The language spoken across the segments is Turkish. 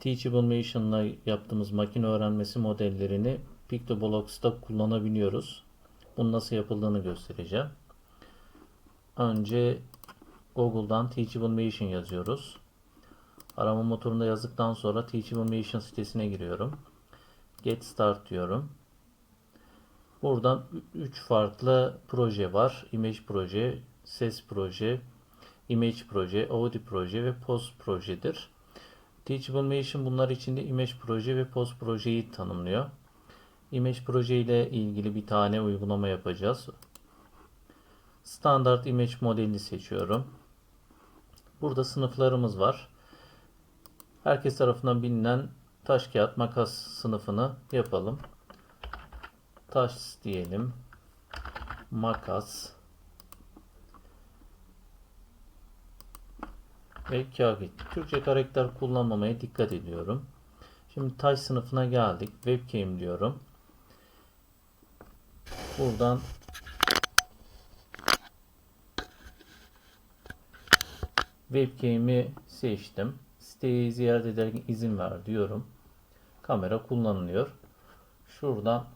Teachable Mation'la yaptığımız makine öğrenmesi modellerini PictoBlocks'ta kullanabiliyoruz. Bunun nasıl yapıldığını göstereceğim. Önce Google'dan Teachable Mation yazıyoruz. Arama motorunda yazdıktan sonra Teachable Mation sitesine giriyorum. Get Start diyorum. Buradan 3 farklı proje var. Image proje, ses proje, image proje, audio proje ve post projedir. Teachable Mation bunlar içinde image proje ve post projeyi tanımlıyor. Image proje ile ilgili bir tane uygulama yapacağız. Standart image modelini seçiyorum. Burada sınıflarımız var. Herkes tarafından bilinen taş kağıt makas sınıfını yapalım. Taş diyelim. Makas. Ve kağıt. Türkçe karakter kullanmamaya dikkat ediyorum. Şimdi taş sınıfına geldik. Webcam diyorum. Buradan webcam'i seçtim. Siteyi ziyaret ederken izin ver diyorum. Kamera kullanılıyor. Şuradan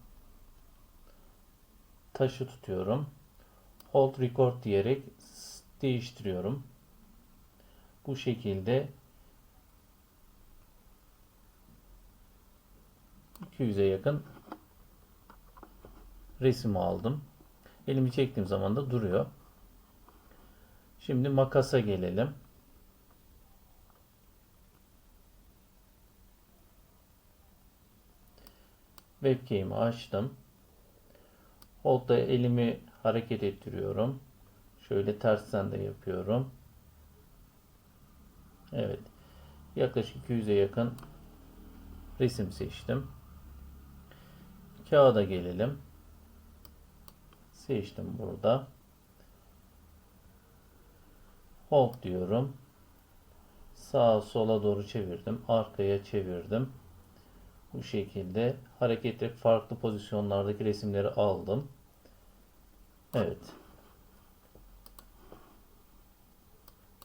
taşı tutuyorum. Hold record diyerek değiştiriyorum. Bu şekilde 200'e yakın resim aldım. Elimi çektiğim zaman da duruyor. Şimdi makasa gelelim. Webcam'i açtım. Hold'da elimi hareket ettiriyorum. Şöyle tersten de yapıyorum. Evet. Yaklaşık 200'e yakın resim seçtim. Kağıda gelelim. Seçtim burada. Hold diyorum. Sağa sola doğru çevirdim. Arkaya çevirdim. Bu şekilde hareketli farklı pozisyonlardaki resimleri aldım. Evet.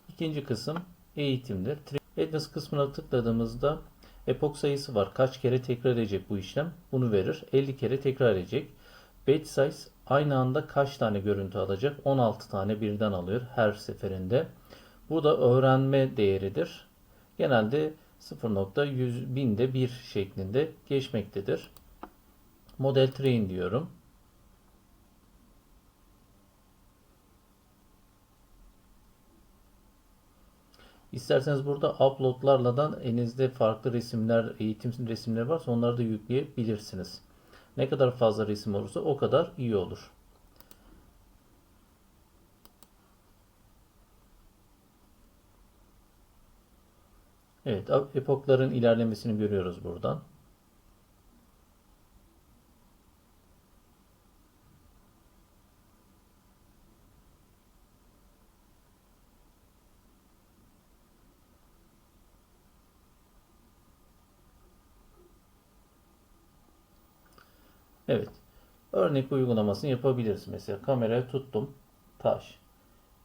İkinci kısım eğitimdir. Advanced kısmına tıkladığımızda epok sayısı var. Kaç kere tekrar edecek bu işlem? Bunu verir. 50 kere tekrar edecek. Batch size aynı anda kaç tane görüntü alacak? 16 tane birden alıyor her seferinde. Bu da öğrenme değeridir. Genelde 0.100 binde 1 şeklinde geçmektedir. Model train diyorum. İsterseniz burada uploadlarla da elinizde farklı resimler, eğitim resimleri varsa onları da yükleyebilirsiniz. Ne kadar fazla resim olursa o kadar iyi olur. Evet, epokların ilerlemesini görüyoruz buradan. Evet. Örnek uygulamasını yapabiliriz. Mesela kamerayı tuttum. Taş.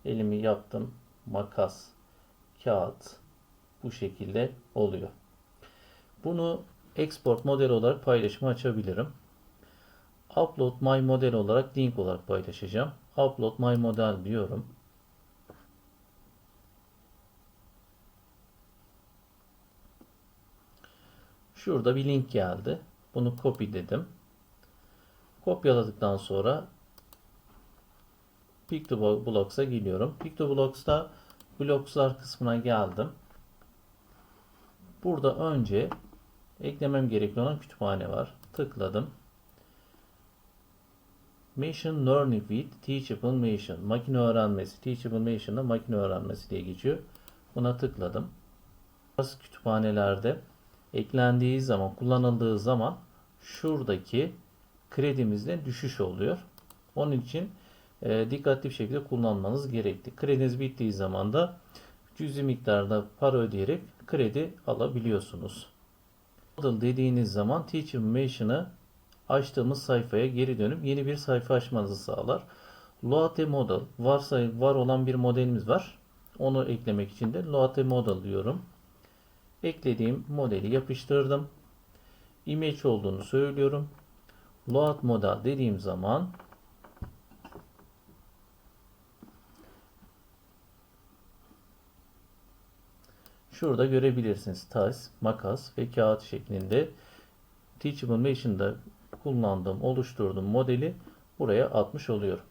Elimi yaptım. Makas. Kağıt. Bu şekilde oluyor. Bunu export model olarak paylaşıma açabilirim. Upload my model olarak link olarak paylaşacağım. Upload my model diyorum. Şurada bir link geldi. Bunu copy dedim. Kopyaladıktan sonra PictoBlocks'a geliyorum. PictoBlocks'ta Blockslar kısmına geldim. Burada önce eklemem gerekli olan kütüphane var. Tıkladım. Machine Learning with Teachable Machine. Makine öğrenmesi. Teachable Machine'da makine öğrenmesi diye geçiyor. Buna tıkladım. Bazı kütüphanelerde eklendiği zaman, kullanıldığı zaman şuradaki kredimizde düşüş oluyor. Onun için e, dikkatli bir şekilde kullanmanız gerekli. Krediniz bittiği zaman da cüzi miktarda para ödeyerek kredi alabiliyorsunuz. Model dediğiniz zaman Teach Information'ı açtığımız sayfaya geri dönüp yeni bir sayfa açmanızı sağlar. Loate Model varsa var olan bir modelimiz var. Onu eklemek için de Loate Model diyorum. Eklediğim modeli yapıştırdım. Image olduğunu söylüyorum. Load model dediğim zaman Şurada görebilirsiniz. Tas, makas ve kağıt şeklinde Teachable Machine'da kullandığım, oluşturduğum modeli buraya atmış oluyorum.